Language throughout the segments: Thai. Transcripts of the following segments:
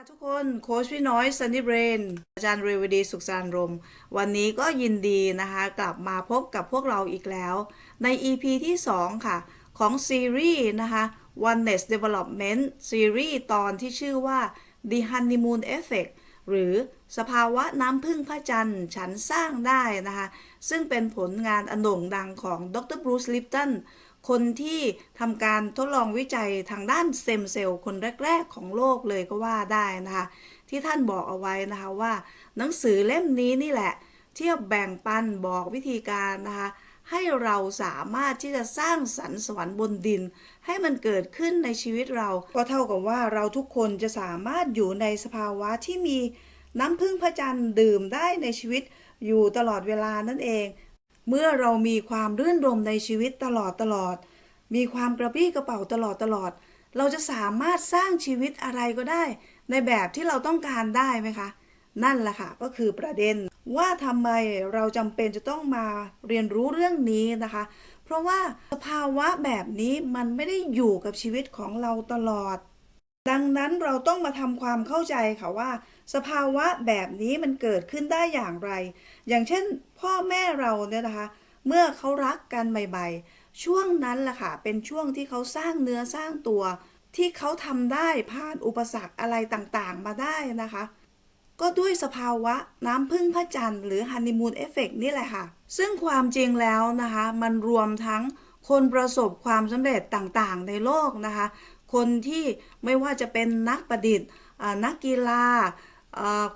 ค่ะทุกคนโค้ชพี่น้อยซันนี่เบรนอาจารย์เรวดีสุขสารรม วันนี้ก็ยินดีนะคะ กลับมาพบกับพวกเราอีกแล้ว ใน EP ที่ 2 ค่ะ ของซีรีส์นะคะ Oneness Development ซีรีส์ตอนที่ชื่อว่า The Honeymoon Effect หรือ สภาวะน้ำพึ่งพระจันทร์ฉันสร้างได้นะคะ ซึ่งเป็นผลงานอันโด่งดังของดรบรูซลิปตันคนที่ทำการทดลองวิจัยทางด้านเต็มเซลล์คนแรก ๆ ของโลกเลยก็ว่าได้นะคะ ที่ท่านบอกเอาไว้นะคะว่า หนังสือเล่มนี้นี่แหละ เที่แบ่งปันบอกวิธีการนะคะ ให้เราสามารถที่จะสร้างสรรค์สวรรค์บนดิน ให้มันเกิดขึ้นในชีวิตเรา ก็เท่ากับว่าเราทุกคนจะสามารถอยู่ในสภาวะที่มี น้ำพึ่งพระจันทร์ดื่มได้ในชีวิตอยู่ตลอดเวลานั่นเอง เมื่อเรามีความรื่นรมในชีวิตตลอดตลอด มีความกระปรี้กระเป๋าตลอดตลอด เราจะสามารถสร้างชีวิตอะไรก็ได้ ในแบบที่เราต้องการได้ไหมคะ นั่นแหละค่ะก็คือประเด็นว่าทำไมเราจำเป็นจะต้องมาเรียนรู้เรื่องนี้นะคะ เพราะว่าสภาวะแบบนี้มันไม่ได้อยู่กับชีวิตของเราตลอด ดังนั้นเราต้องมาทำความเข้าใจค่ะว่า สภาวะแบบนี้มันเกิดขึ้นได้อย่างไร อย่างเช่น พ่อแม่เราเนี่ยนะคะ เมื่อเขารักกันใหม่ๆ ช่วงนั้นแหละค่ะ เป็นช่วงที่เขาสร้างเนื้อสร้างตัว ที่เขาทำได้ผ่านอุปสรรคอะไรต่างๆ มาได้นะคะ ก็ด้วยสภาวะน้ำพึ่งพระจันทร์หรือฮันนีมูนเอฟเฟกนี่แหละค่ะ ซึ่งความจริงแล้วนะคะ มันรวมทั้งคนประสบความสำเร็จต่างๆ ในโลกนะคะ คนที่ไม่ว่าจะเป็นนักประดิษฐ์นักกีฬา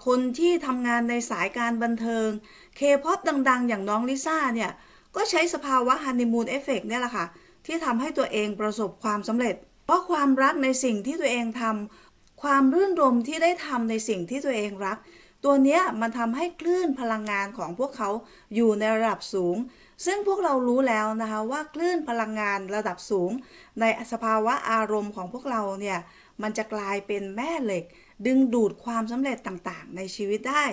คนที่ทำงานในสายการบันเทิงเคป๊อปดังๆ อย่างน้องลิซ่าเนี่ย ก็ใช้สภาวะฮันนีมูนเอฟเฟกเนี่ยแหละค่ะ ที่ทำให้ตัวเองประสบความสำเร็จ เพราะความรักในสิ่งที่ตัวเองทำความรื่นรมที่ได้ทำในสิ่งที่ตัวเองรัก ตัวเนี้ยมันทำให้คลื่นพลังงานของพวกเขาอยู่ในระดับสูง ซึ่งพวกเรารู้แล้วนะคะว่าคลื่นพลังงานระดับสูง ในสภาวะอารมณ์ของพวกเราเนี่ยมันจะกลายเป็นแม่เหล็ก ดึงดูดความสำเร็จต่างๆ ในชีวิตได้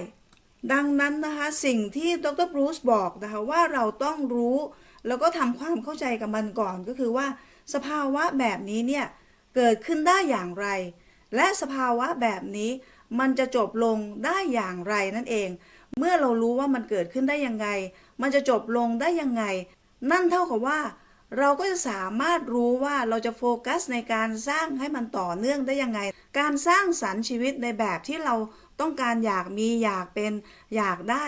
ดังนั้นนะคะสิ่งที่ดรบรูซบอกนะคะว่าเราต้องรู้ แล้วก็ทำความเข้าใจกับมันก่อนก็คือว่า สภาวะแบบนี้เนี่ยเกิดขึ้นได้อย่างไร และสภาวะแบบนี้มันจะจบลงได้อย่างไรนั่นเอง เมื่อเรารู้ว่ามันเกิดขึ้นได้ยังไง มันจะจบลงได้ยังไง นั่นเท่ากับว่า เราก็จะสามารถรู้ว่าเราจะโฟกัสในการสร้างให้มันต่อเนื่องได้ยังไง การสร้างสรรค์ชีวิตในแบบที่เราต้องการอยากมีอยากเป็นอยากได้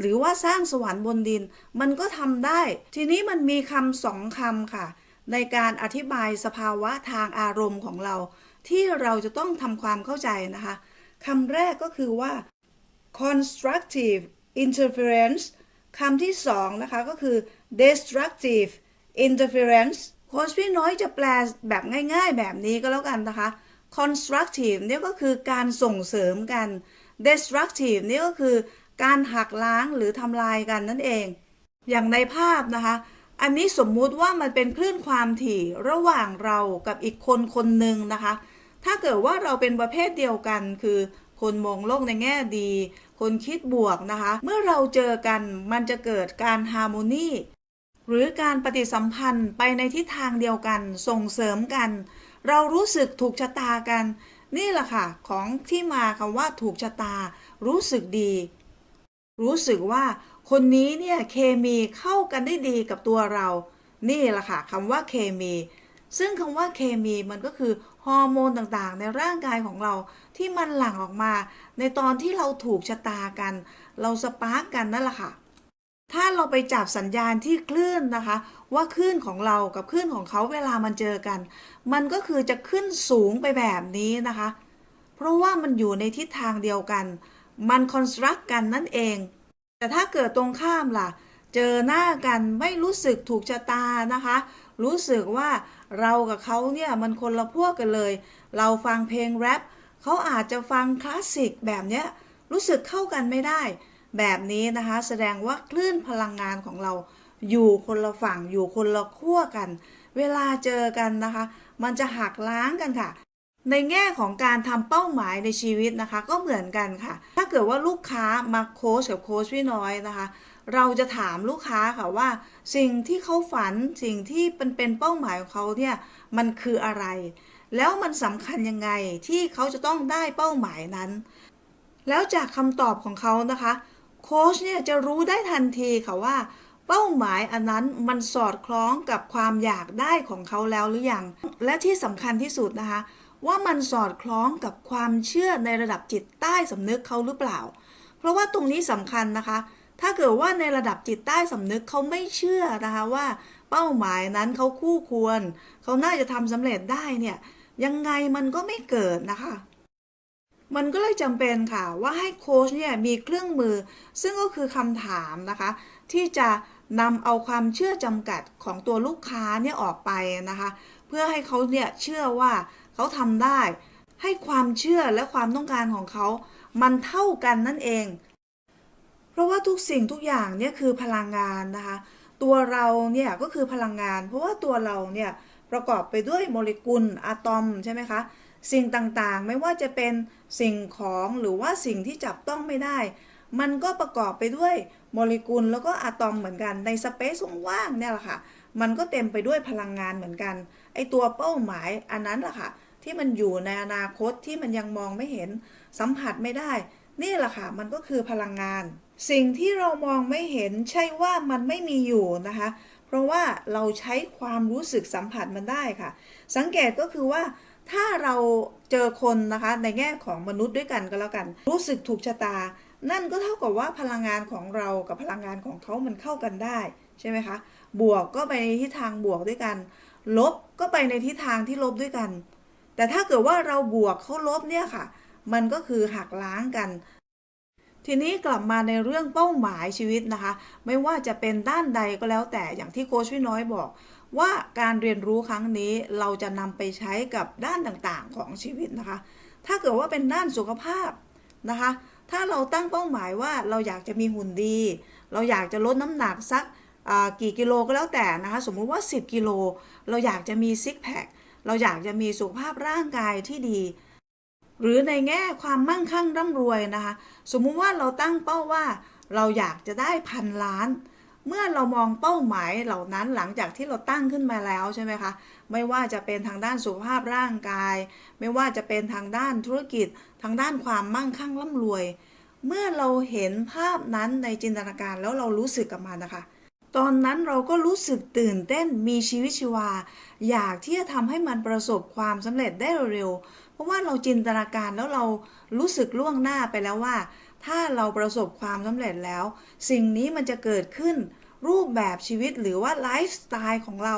หรือว่าสร้างสวรรค์บนดิน มันก็ทำได้ ทีนี้มันมีคำสองคำค่ะ ในการอธิบายสภาวะทางอารมณ์ของเรา ที่เราจะต้องทำความเข้าใจนะคะคำแรกก็คือว่า constructive interference คำที่สองนะคะก็คือ destructive interference โค้ชพี่น้อยจะแปลแบบง่ายๆ แบบนี้ก็แล้วกันนะคะ constructive เนี่ยก็คือการส่งเสริมกัน destructive เนี่ยก็คือการหักล้างหรือทำลายกันนั่นเอง อย่างในภาพนะคะ อันนี้สมมุติว่ามันเป็นคลื่นความถี่ระหว่างเรากับอีกคนคนหนึ่งนะคะ ถ้าเกิดว่าเราเป็นประเภทเดียวกันคือคนมองโลกในแง่ดี คนคิดบวกนะคะ เมื่อเราเจอกันมันจะเกิดการฮาร์โมนีหรือการปฏิสัมพันธ์ไปในทิศทางเดียวกันส่งเสริมกัน เรารู้สึกถูกชะตากัน นี่แหละค่ะ ของที่มาคำว่าถูกชะตา รู้สึกดี รู้สึกว่าคนนี้เนี่ยเคมีเข้ากันได้ดีกับตัวเรา นี่แหละค่ะคำว่าเคมี ซึ่งคำว่าเคมีมันก็คือฮอร์โมนต่างๆ ในร่างกายของเราที่มันหลั่งออกมา ในตอนที่เราถูกชะตากัน เราสปาร์กกันนั่นแหละค่ะ ถ้าเราไปจับสัญญาณที่คลื่นนะคะ ว่าคลื่นของเรากับคลื่นของเขาเวลามันเจอกัน มันก็คือจะขึ้นสูงไปแบบนี้นะคะ เพราะว่ามันอยู่ในทิศทางเดียวกัน มันคอนสตรักกันนั่นเอง แต่ถ้าเกิดตรงข้ามล่ะ เจอหน้ากันไม่รู้สึกถูกชะตานะคะ รู้สึกว่าเรากับเขาเนี่ยมันคนละพวกกันเลย เราฟังเพลงแรปเขาอาจจะฟังคลาสสิกแบบเนี้ยรู้สึกเข้ากันไม่ได้ แบบนี้นะคะแสดงว่าคลื่นพลังงานของเราอยู่คนละฝั่งอยู่คนละขั้วกัน เวลาเจอกันนะคะ มันจะหักล้างกันค่ะ ในแง่ของการทำเป้าหมายในชีวิตนะคะ ก็เหมือนกันค่ะ ถ้าเกิดว่าลูกค้ามาโค้ชกับโค้ชพี่น้อยนะคะ เราจะถามลูกค้าค่ะว่า สิ่งที่เขาฝันสิ่งที่เป็นเป็นเป้าหมายของเขาเนี่ยมันคืออะไร แล้วมันสำคัญยังไงที่เขาจะต้องได้เป้าหมายนั้น แล้วจากคำตอบของเขานะคะโค้ชเนี่ยจะรู้ได้ทันทีค่ะว่า เป้าหมายอันนั้นมันสอดคล้องกับความอยากได้ของเขาแล้วหรือยังและที่สำคัญที่สุดนะคะว่ามันสอดคล้องกับความเชื่อในระดับจิตใต้สำนึกเขาหรือเปล่า เพราะว่าตรงนี้สำคัญนะคะ ถ้าเกิดว่าในระดับจิตใต้สำนึกเขาไม่เชื่อนะคะว่าเป้าหมายนั้นเขาคู่ควร เขาน่าจะทำสำเร็จได้เนี่ยยังไงมันก็ไม่เกิดนะคะมันก็เลยจำเป็นค่ะว่าให้โค้ชเนี่ยมีเครื่องมือ ซึ่งก็คือคำถามนะคะ ที่จะนำเอาความเชื่อจำกัดของตัวลูกค้าเนี่ยออกไปนะคะ เพื่อให้เขาเนี่ยเชื่อว่าเขาทำได้ ให้ความเชื่อและความต้องการของเขา มันเท่ากันนั่นเอง เพราะว่าทุกสิ่งทุกอย่างเนี่ยคือพลังงานนะคะ ตัวเราเนี่ยก็คือพลังงาน เพราะว่าตัวเราเนี่ยประกอบไปด้วยโมเลกุลอะตอมใช่ไหมคะสิ่งต่างๆ ไม่ว่าจะเป็นสิ่งของหรือว่าสิ่งที่จับต้องไม่ได้ มันก็ประกอบไปด้วยโมเลกุลแล้วก็อะตอมเหมือนกันในสเปซว่างๆเนี่ยแหละค่ะ มันก็เต็มไปด้วยพลังงานเหมือนกัน ไอตัวเป้าหมายอันนั้นแหละค่ะ ที่มันอยู่ในอนาคตที่มันยังมองไม่เห็นสัมผัสไม่ได้ นี่แหละค่ะ มันก็คือพลังงาน สิ่งที่เรามองไม่เห็นใช่ว่ามันไม่มีอยู่นะคะ เพราะว่าเราใช้ความรู้สึกสัมผัสมันได้ค่ะ สังเกตก็คือว่าถ้าเราเจอคนนะคะในแง่ของมนุษย์ด้วยกันก็แล้วกัน รู้สึกถูกชะตา นั่นก็เท่ากับว่าพลังงานของเรากับพลังงานของเขามันเข้ากันได้ใช่ไหมคะ บวกก็ไปในทิศทางบวกด้วยกัน ลบก็ไปในทิศทางที่ลบด้วยกัน แต่ถ้าเกิดว่าเราบวกเขาลบเนี่ยค่ะ มันก็คือหักล้างกัน ทีนี้กลับมาในเรื่องเป้าหมายชีวิตนะคะ ไม่ว่าจะเป็นด้านใดก็แล้วแต่อย่างที่โค้ชพี่น้อยบอก ว่าการเรียนรู้ครั้งนี้เราจะนำไปใช้กับด้านต่างๆของชีวิตนะคะ ถ้าเกิดว่าเป็นด้านสุขภาพนะคะ ถ้าเราตั้งเป้าหมายว่าเราอยากจะมีหุ่นดี เราอยากจะลดน้ำหนักสักกี่กิโลก็แล้วแต่นะคะ สมมุติว่า 10 กิโล เราอยากจะมีซิกแพคเราอยากจะมีสุขภาพร่างกายที่ดี หรือในแง่ความมั่งคั่งร่ำรวยนะคะ สมมุติว่าเราตั้งเป้าว่า เราอยากจะได้พันล้าน เมื่อเรามองเป้าหมายเหล่านั้นหลังจากที่เราตั้งขึ้นมาแล้วใช่ไหมคะ ไม่ว่าจะเป็นทางด้านสุขภาพร่างกาย ไม่ว่าจะเป็นทางด้านธุรกิจ ทางด้านความมั่งคั่งร่ำรวย เมื่อเราเห็นภาพนั้นในจินตนาการแล้วเรารู้สึกกับมันนะคะตอนนั้นเราก็รู้สึกตื่นเต้นมีชีวิตชีวา อยากที่จะทำให้มันประสบความสำเร็จได้เร็ว เพราะว่าเราจินตนาการแล้วเรารู้สึกล่วงหน้าไปแล้วว่า ถ้าเราประสบความสำเร็จแล้ว สิ่งนี้มันจะเกิดขึ้นรูปแบบชีวิตหรือว่าไลฟ์สไตล์ของเรา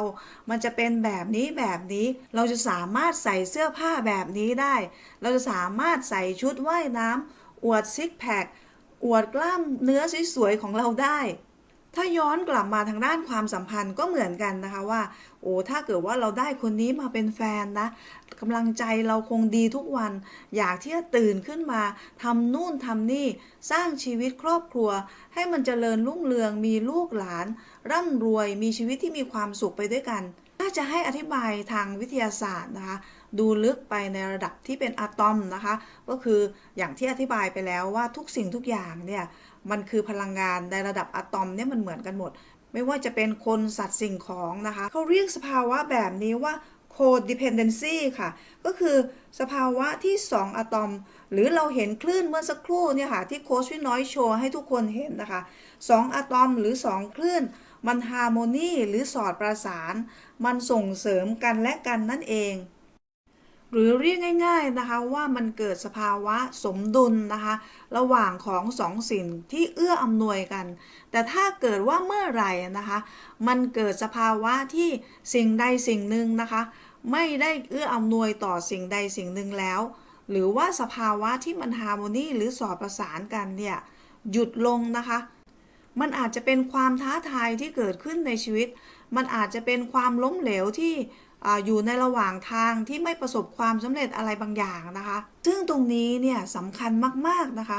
มันจะเป็นแบบนี้แบบนี้ เราจะสามารถใส่เสื้อผ้าแบบนี้ได้ เราจะสามารถใส่ชุดว่ายน้ำอวดซิกแพค อวดกล้ามเนื้อสวยๆของเราได้ ถ้าย้อนกลับมาทางด้านความสัมพันธ์ก็เหมือนกันนะคะว่า โอ้ถ้าเกิดว่าเราได้คนนี้มาเป็นแฟนนะกำลังใจเราคงดีทุกวัน อยากที่จะตื่นขึ้นมาทำนู่นทำนี่ สร้างชีวิตครอบครัว ให้มันเจริญรุ่งเรืองมีลูกหลาน ร่ำรวยมีชีวิตที่มีความสุขไปด้วยกันถ้าจะให้อธิบายทางวิทยาศาสตร์นะคะ ดูลึกไปในระดับที่เป็นอะตอมนะคะ ก็คืออย่างที่อธิบายไปแล้วว่าทุกสิ่งทุกอย่างเนี่ยมันคือพลังงานในระดับอะตอมเนี่ยมันเหมือนกันหมด ไม่ว่าจะเป็นคนสัตว์สิ่งของนะคะเขาเรียกสภาวะแบบนี้ว่า codependency ค่ะ ก็คือสภาวะที่ 2อะตอม หรือเราเห็นคลื่นเมื่อสักครู่เนี่ยค่ะ ที่โค้ชพี่น้อยโชว์ให้ทุกคนเห็นนะคะ 2อะตอมหรือ 2 คลื่น มันฮาร์โมนีหรือสอดประสาน มันส่งเสริมกันและกันนั่นเอง หรือเรียกง่าย ๆนะคะว่ามันเกิดสภาวะสมดุลนะคะระหว่างของสองสิ่งที่เอื้ออำนวยกัน แต่ถ้าเกิดว่าเมื่อไหร่นะคะมันเกิดสภาวะที่สิ่งใดสิ่งหนึ่งนะคะไม่ได้เอื้ออำนวยต่อสิ่งใดสิ่งหนึ่งแล้ว หรือว่าสภาวะที่มันฮาร์โมนีหรือสอดประสานกันเนี่ยหยุดลงนะคะมันอาจจะเป็นความท้าทายที่เกิดขึ้นในชีวิต มันอาจจะเป็นความล้มเหลวที่ อยู่ในระหว่างทางที่ไม่ประสบความสำเร็จอะไรบางอย่างนะคะ ซึ่งตรงนี้เนี่ยสำคัญมากๆนะคะ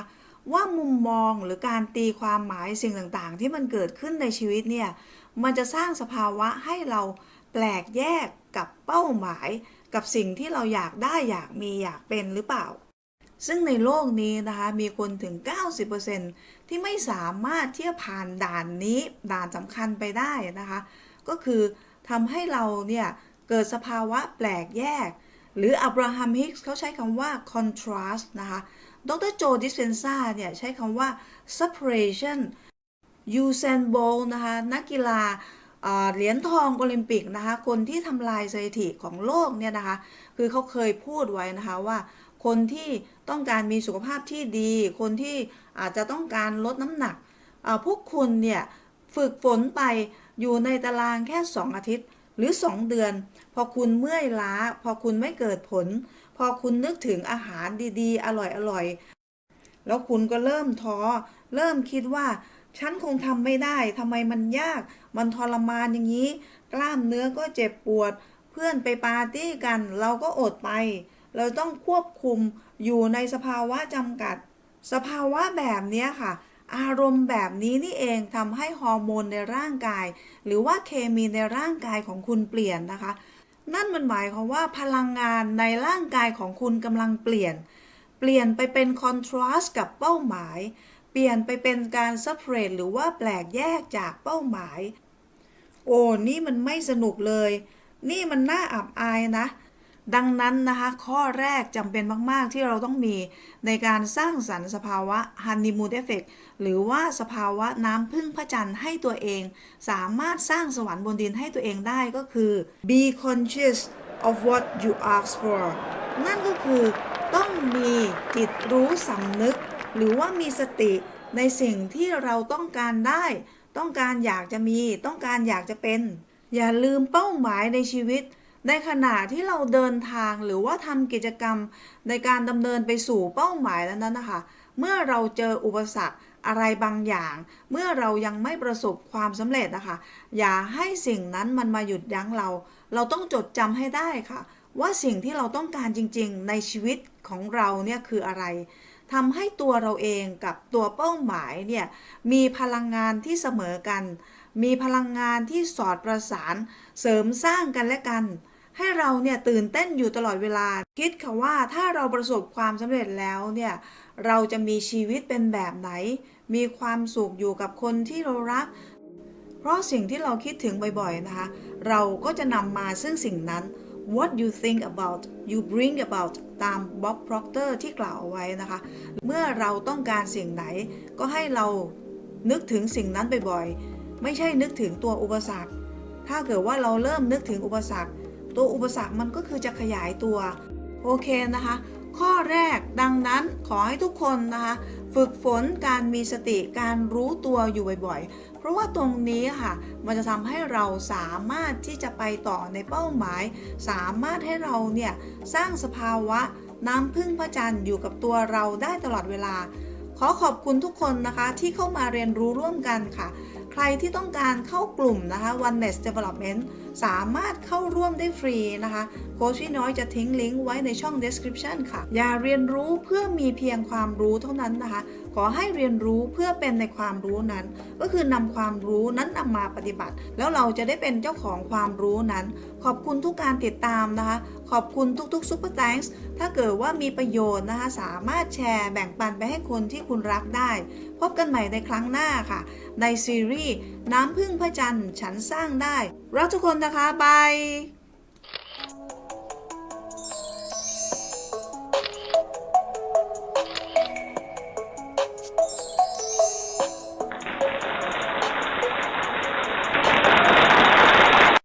ว่ามุมมองหรือการตีความหมายสิ่งต่างๆ ที่มันเกิดขึ้นในชีวิตเนี่ยมันจะสร้างสภาวะให้เราแปลกแยกกับเป้าหมาย กับสิ่งที่เราอยากได้อยากมีอยากเป็นหรือเปล่า ซึ่งในโลกนี้นะคะมีคนถึง 90%ที่ไม่สามารถที่จะผ่านด่านนี้ด่านสำคัญไปได้นะคะ ก็คือทำให้เราเนี่ย เกิดสภาวะแปลกแยก หรืออับราฮัมฮิกส์เขาใช้คำว่า contrast นะคะ ดรโจดิสเพนซาเนี่ยใช้คำว่า separation ยูเซนโบลนะคะนักกีฬาเหรียญทองโอลิมปิกนะคะคนที่ทำลายสถิติของโลกเนี่ยนะคะคือเขาเคยพูดไว้นะคะว่า คนที่ต้องการมีสุขภาพที่ดี คนที่อาจจะต้องการลดน้ำหนักพวกคุณเนี่ยฝึกฝนไปอยู่ในตารางแค่ 2 อาทิตย์ หรือ 2 เดือน พอคุณเมื่อยล้า พอคุณไม่เกิดผล พอคุณนึกถึงอาหารดีๆ อร่อยๆ แล้วคุณก็เริ่มท้อ เริ่มคิดว่า ฉันคงทำไม่ได้ทำไมมันยาก มันทรมานอย่างนี้ กล้ามเนื้อก็เจ็บปวด เพื่อนไปปาร์ตี้กัน เราก็อดไป เราต้องควบคุมอยู่ในสภาวะจำกัด สภาวะแบบนี้ค่ะ อารมณ์แบบนี้นี่เองทำให้ฮอร์โมนในร่างกาย หรือว่าเคมีในร่างกายของคุณเปลี่ยนนะคะ นั่นมันหมายความว่าพลังงานในร่างกายของคุณกำลังเปลี่ยน เปลี่ยนไปเป็นคอนทราสต์กับเป้าหมาย เปลี่ยนไปเป็นการซัพเร e หรือว่าแปลกแยกจากเป้าหมาย โอ้นี่มันไม่สนุกเลย นี่มันน่าอับอายนะ ดังนั้นนะคะ ข้อแรกจำเป็นมาก ๆ ที่เราต้องมีในการสร้างสรรค์สภาวะฮันนีมูนเอฟเฟกหรือว่าสภาวะน้ำพึ่งพระจันทร์ให้ตัวเอง สามารถสร้างสวรรค์บนดินให้ตัวเองได้ก็คือ be conscious of what you ask for นั่นก็คือต้องมีจิตรู้สำนึก หรือว่ามีสติในสิ่งที่เราต้องการได้ ต้องการอยากจะมี ต้องการอยากจะเป็น อย่าลืมเป้าหมายในชีวิต ในขณะที่เราเดินทางหรือว่าทำกิจกรรมในการดำเนินไปสู่เป้าหมายนั้นนะคะ เมื่อเราเจออุปสรรคอะไรบางอย่าง เมื่อเรายังไม่ประสบความสำเร็จนะคะ อย่าให้สิ่งนั้นมันมาหยุดยั้งเรา เราต้องจดจำให้ได้ค่ะ ว่าสิ่งที่เราต้องการจริงๆ ในชีวิตของเราเนี่ยคืออะไรทำให้ตัวเราเองกับตัวเป้าหมายเนี่ยมีพลังงานที่เสมอกัน มีพลังงานที่สอดประสาน เสริมสร้างกันและกัน ให้เราเนี่ยตื่นเต้นอยู่ตลอดเวลา คิดค่ะว่าถ้าเราประสบความสำเร็จแล้วเนี่ยเราจะมีชีวิตเป็นแบบไหน มีความสุขอยู่กับคนที่เรารัก เพราะสิ่งที่เราคิดถึงบ่อยๆนะคะ เราก็จะนำมาซึ่งสิ่งนั้น what you think about you bring about ตาม Bob Proctor ที่กล่าวเอาไว้นะคะ เมื่อเราต้องการสิ่งไหน ก็ให้เรานึกถึงสิ่งนั้นบ่อยๆ ไม่ใช่นึกถึงตัวอุปสรรค ถ้าเกิดว่าเราเริ่มนึกถึงอุปสรรค ตัวอุปสรรคมันก็คือจะขยายตัว โอเคนะคะ ข้อแรกดังนั้นขอให้ทุกคนนะคะ ฝึกฝนการมีสติการรู้ตัวอยู่บ่อยๆ เพราะว่าตรงนี้ค่ะ มันจะทำให้เราสามารถที่จะไปต่อในเป้าหมาย สามารถให้เราเนี่ยสร้างสภาวะน้ำพึ่งพระจันทร์อยู่กับตัวเราได้ตลอดเวลา ขอขอบคุณทุกคนนะคะที่เข้ามาเรียนรู้ร่วมกันค่ะ ใครที่ต้องการเข้ากลุ่มนะคะ Oneness Development สามารถเข้าร่วมได้ฟรีนะคะโค้ชพี่น้อยจะทิ้งลิงก์ไว้ในช่อง description ค่ะ อย่าเรียนรู้เพื่อมีเพียงความรู้เท่านั้นนะคะ อให้เรียนรู้เพื่อเป็นในความรู้นั้น ก็คือนำความรู้นั้นนำมาปฏิบัติ แล้วเราจะได้เป็นเจ้าของความรู้นั้น ขอบคุณทุกการติดตามนะคะ ขอบคุณทุกๆ Super Thanks ถ้าเกิดว่ามีประโยชน์นะคะ สามารถแชร์แบ่งปันไปให้คนที่คุณรักได้ พบกันใหม่ในครั้งหน้าค่ะ ในซีรีส์น้ำพึ่งพระจันทร์ฉันสร้างได้รักทุกคนนะคะบาย